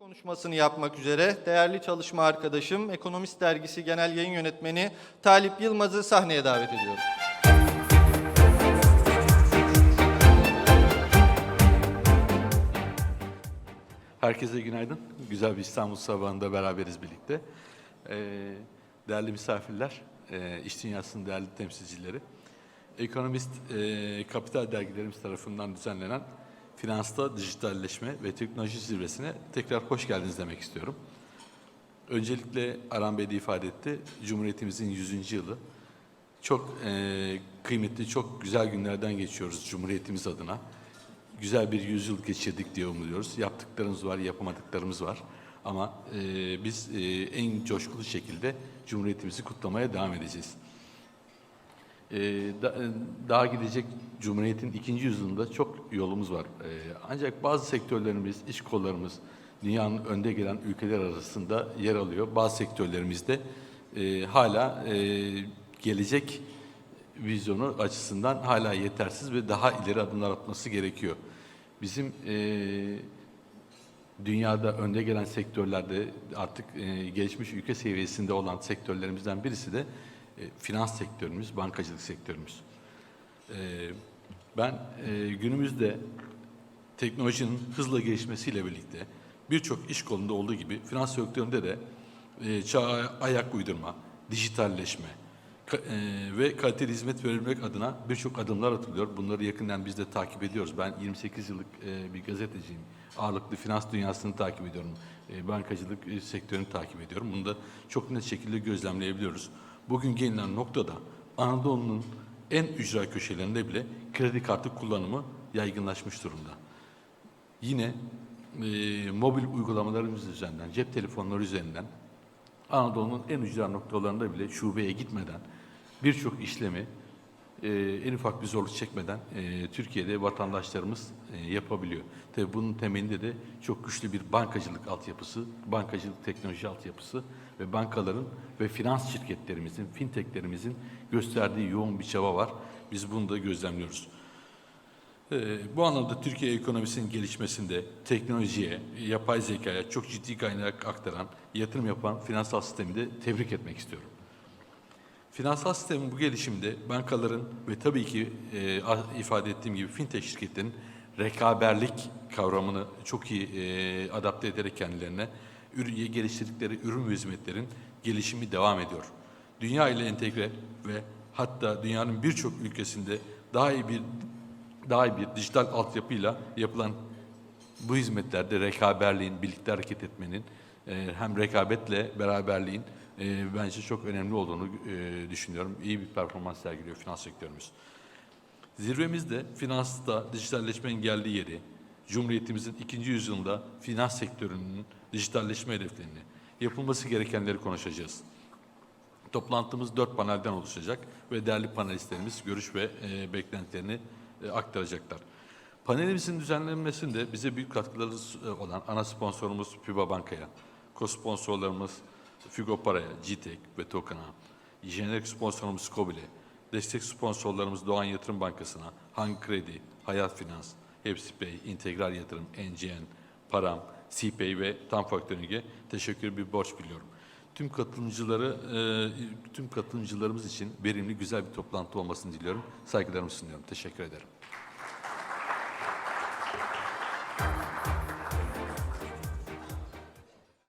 konuşmasını yapmak üzere değerli çalışma arkadaşım, Ekonomist Dergisi Genel Yayın Yönetmeni Talip Yılmaz'ı sahneye davet ediyorum. Herkese günaydın. Güzel bir İstanbul sabahında beraberiz birlikte. Ee, değerli misafirler, e, iş dünyasının değerli temsilcileri, Ekonomist e, Kapital dergilerimiz tarafından düzenlenen Finansta Dijitalleşme ve Teknoloji Zirvesi'ne tekrar hoş geldiniz demek istiyorum. Öncelikle Aram Bey de ifade etti, Cumhuriyetimizin 100. yılı. Çok e, kıymetli, çok güzel günlerden geçiyoruz Cumhuriyetimiz adına. Güzel bir yüzyıl geçirdik diye umuyoruz. Yaptıklarımız var, yapamadıklarımız var. Ama e, biz e, en coşkulu şekilde Cumhuriyetimizi kutlamaya devam edeceğiz. E, da- daha gidecek Cumhuriyet'in ikinci yüzyılında çok yolumuz var. E, ancak bazı sektörlerimiz, iş kollarımız dünyanın önde gelen ülkeler arasında yer alıyor. Bazı sektörlerimizde e, hala e, gelecek vizyonu açısından hala yetersiz ve daha ileri adımlar atması gerekiyor. Bizim e, dünyada önde gelen sektörlerde artık e, gelişmiş ülke seviyesinde olan sektörlerimizden birisi de e, finans sektörümüz, bankacılık sektörümüz. E, ben e, günümüzde teknolojinin hızla gelişmesiyle birlikte birçok iş kolunda olduğu gibi finans sektöründe de çağa ayak uydurma, dijitalleşme ve kaliteli hizmet verilmek adına birçok adımlar atılıyor. Bunları yakından biz de takip ediyoruz. Ben 28 yıllık bir gazeteciyim. Ağırlıklı finans dünyasını takip ediyorum. Bankacılık sektörünü takip ediyorum. Bunu da çok net şekilde gözlemleyebiliyoruz. Bugün gelinen noktada Anadolu'nun en ücra köşelerinde bile kredi kartı kullanımı yaygınlaşmış durumda. Yine e, mobil uygulamalarımız üzerinden, cep telefonları üzerinden Anadolu'nun en ücra noktalarında bile şubeye gitmeden birçok işlemi e, en ufak bir zorluk çekmeden e, Türkiye'de vatandaşlarımız e, yapabiliyor. Tabii bunun temelinde de çok güçlü bir bankacılık altyapısı, bankacılık teknoloji altyapısı ve bankaların ve finans şirketlerimizin, fintechlerimizin gösterdiği yoğun bir çaba var. Biz bunu da gözlemliyoruz. Ee, bu anlamda Türkiye ekonomisinin gelişmesinde teknolojiye, yapay zekaya çok ciddi kaynak aktaran, yatırım yapan finansal sistemi de tebrik etmek istiyorum. Finansal sistemin bu gelişimde bankaların ve tabii ki e, ifade ettiğim gibi fintech şirketlerin rekaberlik kavramını çok iyi e, adapte ederek kendilerine ürün, geliştirdikleri ürün ve hizmetlerin gelişimi devam ediyor. Dünya ile entegre ve hatta dünyanın birçok ülkesinde daha iyi bir daha iyi bir dijital altyapıyla yapılan bu hizmetlerde rekaberliğin, birlikte hareket etmenin e, hem rekabetle beraberliğin e, bence çok önemli olduğunu e, düşünüyorum. İyi bir performans sergiliyor finans sektörümüz. Zirvemizde finansta dijitalleşmenin geldiği yeri, Cumhuriyetimizin ikinci yüzyılında finans sektörünün dijitalleşme hedeflerini, yapılması gerekenleri konuşacağız. Toplantımız dört panelden oluşacak ve değerli panelistlerimiz görüş ve e, beklentilerini e, aktaracaklar. Panelimizin düzenlenmesinde bize büyük katkıları e, olan ana sponsorumuz FIBA Banka'ya, ko-sponsorlarımız Figo Para'ya, GTEK ve Token'a, jenerik sponsorumuz Kobil'e, destek sponsorlarımız Doğan Yatırım Bankası'na, Han Kredi, Hayat Finans, Hepsi Pay, İntegral Yatırım, NCN, Param, CPay ve Tam Faktörüng'e teşekkür bir borç biliyorum. Tüm katılımcıları, e, tüm katılımcılarımız için verimli, güzel bir toplantı olmasını diliyorum. Saygılarımı sunuyorum. Teşekkür ederim.